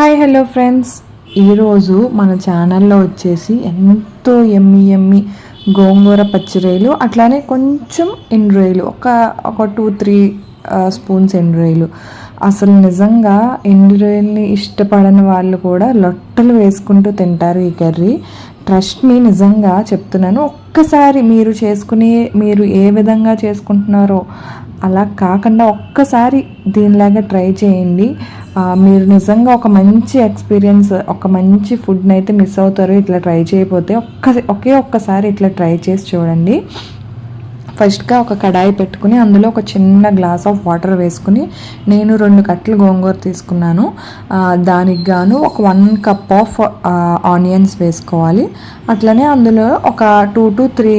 Hi hello friends. ఈరోజు మన ఛానల్లో వచ్చేసి ఎంతో ఎమ్మి ఎమ్మి గోంగూర పచ్చిరొయ్యలు అట్లానే కొంచెం ఎండ్రాయిలు ఒక ఒక టూ త్రీ స్పూన్స్ ఎండ్రాయిలు. అసలు నిజంగా ఎండ్రాయిల్ని ఇష్టపడని వాళ్ళు కూడా లొట్టలు వేసుకుంటూ తింటారు ఈ కర్రీ. ట్రస్ట్ మీ నిజంగా చెప్తున్నాను. ఒక్కసారి మీరు చేసుకుని మీరు ఏ విధంగా చేసుకుంటున్నారో అలా కాకుండా ఒక్కసారి దీనిలాగా ట్రై చేయండి. మీరు నిజంగా ఒక మంచి ఎక్స్పీరియన్స్ ఒక మంచి ఫుడ్ని అయితే మిస్ అవుతారు ఇట్లా ట్రై చేయకపోతే ఒక్క ఒకే ఒక్కసారి ఇట్లా ట్రై చేసి చూడండి. ఫస్ట్గా ఒక కడాయి పెట్టుకుని అందులో ఒక చిన్న గ్లాస్ ఆఫ్ వాటర్ వేసుకుని నేను రెండు కట్టలు గోంగూర తీసుకున్నాను. దానికి గాను ఒక వన్ కప్ ఆఫ్ ఆనియన్స్ వేసుకోవాలి. అట్లనే అందులో ఒక టూ టు త్రీ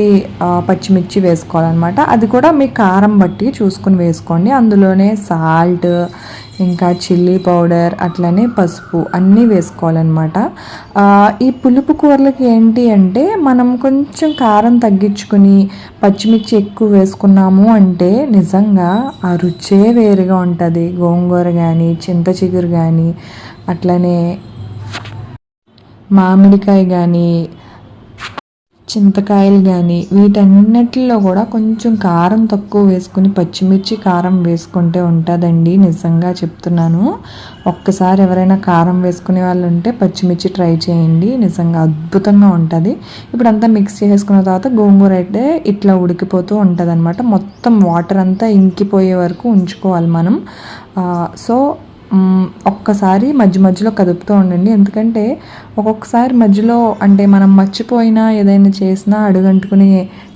పచ్చిమిర్చి వేసుకోవాలన్నమాట. అది కూడా మీ కారం బట్టి చూసుకుని వేసుకోండి. అందులోనే సాల్ట్ ఇంకా చిల్లీ పౌడర్ అట్లనే పసుపు అన్నీ వేసుకోవాలన్నమాట. ఈ పులుపు కూరలకి ఏంటి అంటే మనం కొంచెం కారం తగ్గించుకుని పచ్చిమిర్చి ఎక్కువ వేసుకున్నాము అంటే నిజంగా ఆ రుచే వేరుగా ఉంటుంది. గోంగూర కానీ చింత చిగురు కానీ అట్లనే మామిడికాయ కానీ చింతకాయలు కానీ వీటన్నిటిలో కూడా కొంచెం కారం తక్కువ వేసుకుని పచ్చిమిర్చి కారం వేసుకుంటే ఉంటుందండి నిజంగా చెప్తున్నాను. ఒక్కసారి ఎవరైనా కారం వేసుకునే వాళ్ళు ఉంటే పచ్చిమిర్చి ట్రై చేయండి నిజంగా అద్భుతంగా ఉంటుంది. ఇప్పుడు అంతా మిక్స్ చేసుకున్న తర్వాత గోంగూర అయితే ఇట్లా ఉడికిపోతూ ఉంటుంది మొత్తం వాటర్ అంతా ఇంకిపోయే వరకు ఉంచుకోవాలి మనం. సో ఒక్కసారి మధ్య మధ్యలో కదుపుతూ ఉండండి. ఎందుకంటే ఒక్కొక్కసారి మధ్యలో అంటే మనం మర్చిపోయినా ఏదైనా చేసినా అడుగంటుకునే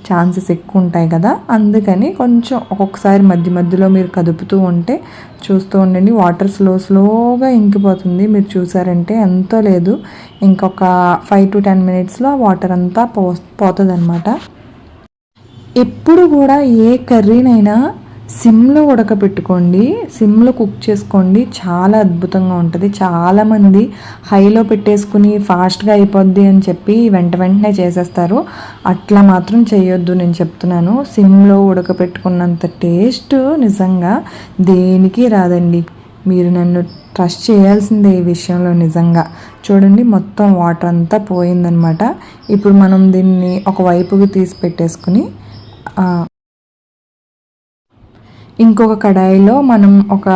ఛాన్సెస్ ఎక్కువ ఉంటాయి కదా. అందుకని కొంచెం ఒక్కొక్కసారి మధ్య మధ్యలో మీరు కదుపుతూ ఉంటే చూస్తూ ఉండండి. వాటర్ స్లో స్లోగా ఇంకిపోతుంది. మీరు చూసారంటే ఎంతో లేదు. ఇంకొక ఫైవ్ టు టెన్ మినిట్స్లో వాటర్ అంతా పో పోతుంది ఎప్పుడు కూడా ఏ కర్రీనైనా సిమ్లో ఉడకబెట్టుకోండి. సిమ్లో కుక్ చేసుకోండి. చాలా అద్భుతంగా ఉంటుంది. చాలామంది హైలో పెట్టేసుకుని ఫాస్ట్గా అయిపోద్ది అని చెప్పి వెంట వెంటనే చేసేస్తారు. అట్లా మాత్రం చేయొద్దు నేను చెప్తున్నాను. సిమ్లో ఉడకబెట్టుకున్నంత టేస్ట్ నిజంగా దేనికి రాదండి. మీరు నన్ను ట్రస్ట్ చేయాల్సిందే ఈ విషయంలో నిజంగా. చూడండి మొత్తం వాటర్ అంతా పోయిందనమాట. ఇప్పుడు మనం దీన్ని ఒకవైపుకి తీసి పెట్టేసుకుని ఇంకొక కడాయిలో మనం ఒక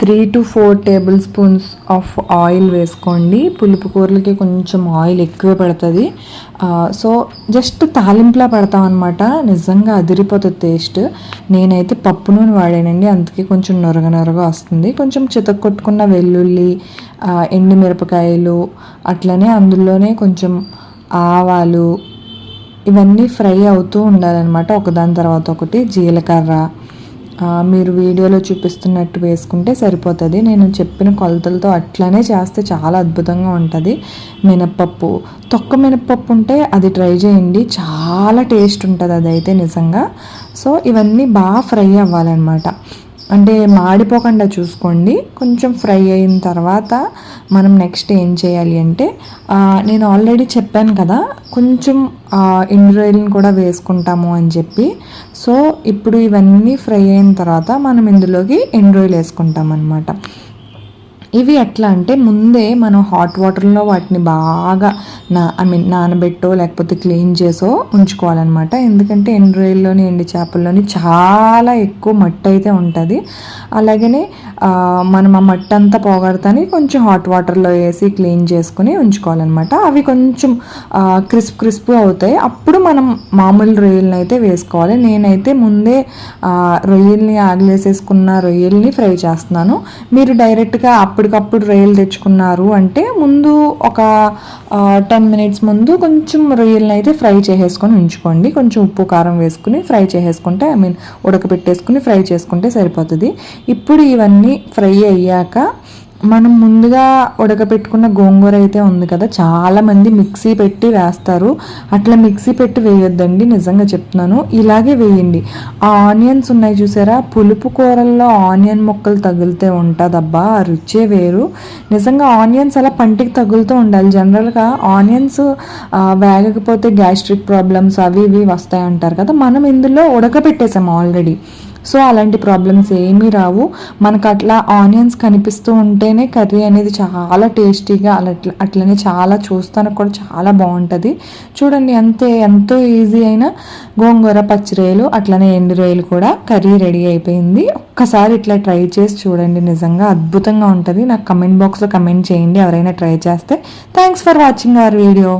three to four tablespoons of oil వేసుకోండి. పులుపు కూరలకి కొంచెం ఆయిల్ ఎక్కువ పడుతుంది. సో జస్ట్ తాలింపులా పెడతాం అనమాట నిజంగా అదిరిపోతుంది టేస్ట్ నేనైతే పప్పు నూనె వాడానండి. అందుకే కొంచెం నొరగ నొరగ వస్తుంది. కొంచెం చితక్కొట్టుకున్న వెల్లుల్లి ఎండు ఎండుమిరపకాయలు అట్లనే అందులోనే కొంచెం ఆవాలు ఇవన్నీ ఫ్రై అవుతూ ఉండాలన్నమాట. ఒకదాని తర్వాత ఒకటి జీలకర్ర మీరు వీడియోలో చూపిస్తున్నట్టు వేసుకుంటే సరిపోతుంది. నేను చెప్పిన కొలతలతో అట్లనే చేస్తే చాలా అద్భుతంగా ఉంటుంది. మినప్పప్పు. తొక్క మినప్పప్పు ఉంటే అది ట్రై చేయండి. చాలా టేస్ట్ ఉంటుంది అదైతే నిజంగా. సో ఇవన్నీ బాగా ఫ్రై అవ్వాలన్నమాట. అంటే మాడిపోకుండా చూసుకోండి. కొంచెం ఫ్రై అయిన తర్వాత మనం నెక్స్ట్ ఏం చేయాలి అంటే నేను ఆల్రెడీ చెప్పాను కదా కొంచెం ఇండ్రాయిల్ని కూడా వేసుకుంటాము అని చెప్పి. సో ఇప్పుడు ఇవన్నీ ఫ్రై అయిన తర్వాత మనం ఇందులోకి ఎండ్రాయిల్ వేసుకుంటాం అనమాట ఇవి ఎట్లా అంటే ముందే మనం హాట్ వాటర్లో వాటిని బాగా నా ఐ మీన్ నానబెట్టో లేకపోతే క్లీన్ చేసో ఉంచుకోవాలన్నమాట. ఎందుకంటే ఎండు రొయ్యల్లోని ఎండి చేపల్లోని చాలా ఎక్కువ మట్టి అయితే ఉంటుంది. అలాగనే మనం ఆ మట్టి అంతా పోగొడతాని కొంచెం హాట్ వాటర్లో వేసి క్లీన్ చేసుకుని ఉంచుకోవాలన్నమాట. అవి కొంచెం క్రిస్ప్ క్రిస్ప్ అవుతాయి. అప్పుడు మనం మామూలు రొయ్యలను అయితే వేసుకోవాలి. నేనైతే ముందే రొయ్యల్ని ఆగలేసేసుకున్న రొయ్యల్ని ఫ్రై చేస్తున్నాను. మీరు డైరెక్ట్గా అప్పటికప్పుడు రొయ్యలు తెచ్చుకున్నారు అంటే ముందు ఒక టెన్ మినిట్స్ ముందు కొంచెం రొయ్యలను అయితే ఫ్రై చేసేసుకొని ఉంచుకోండి. కొంచెం ఉప్పు కారం వేసుకుని ఫ్రై చేసేసుకుంటే ఐ మీన్ ఉడకబెట్టేసుకుని ఫ్రై చేసుకుంటే సరిపోతుంది. ఇప్పుడు ఇవన్నీ ఫ్రై అయ్యాక మనం ముందుగా ఉడకబెట్టుకున్న గోంగూర అయితే ఉంది కదా చాలామంది మిక్సీ పెట్టి వేస్తారు. అట్లా మిక్సీ పెట్టి వేయొద్దండి నిజంగా చెప్తున్నాను. ఇలాగే వేయండి. ఆ ఆనియన్స్ ఉన్నాయి చూసారా? పులుపు కూరల్లో ఆనియన్ ముక్కలు తగిలితే ఉంటుందబ్బా ఆ రుచే వేరు. నిజంగా ఆనియన్స్ అలా పంటికి తగులుతూ ఉండాలి. జనరల్గా ఆనియన్స్ వేగకపోతే గ్యాస్ట్రిక్ ప్రాబ్లమ్స్ అవి ఇవి వస్తాయి అంటారు కదా మనం ఇందులో ఉడకబెట్టేసాం ఆల్రెడీ. సో అలాంటి ప్రాబ్లమ్స్ ఏమీ రావు. మనకు అట్లా ఆనియన్స్ కనిపిస్తూ ఉంటేనే కర్రీ అనేది చాలా టేస్టీగా అలా అట్లనే చాలా చూస్తానికి కూడా చాలా బాగుంటుంది. చూడండి అంతే ఎంతో ఈజీ అయిన గోంగూర పచ్చి రొయ్యలు అట్లనే ఎండు రొయ్యలు కూడా కర్రీ రెడీ అయిపోయింది. ఒక్కసారి ఇట్లా ట్రై చేసి చూడండి నిజంగా అద్భుతంగా ఉంటుంది. నాకు కమెంట్ బాక్స్లో కమెంట్ చేయండి ఎవరైనా ట్రై చేస్తే. Thanks for watching our video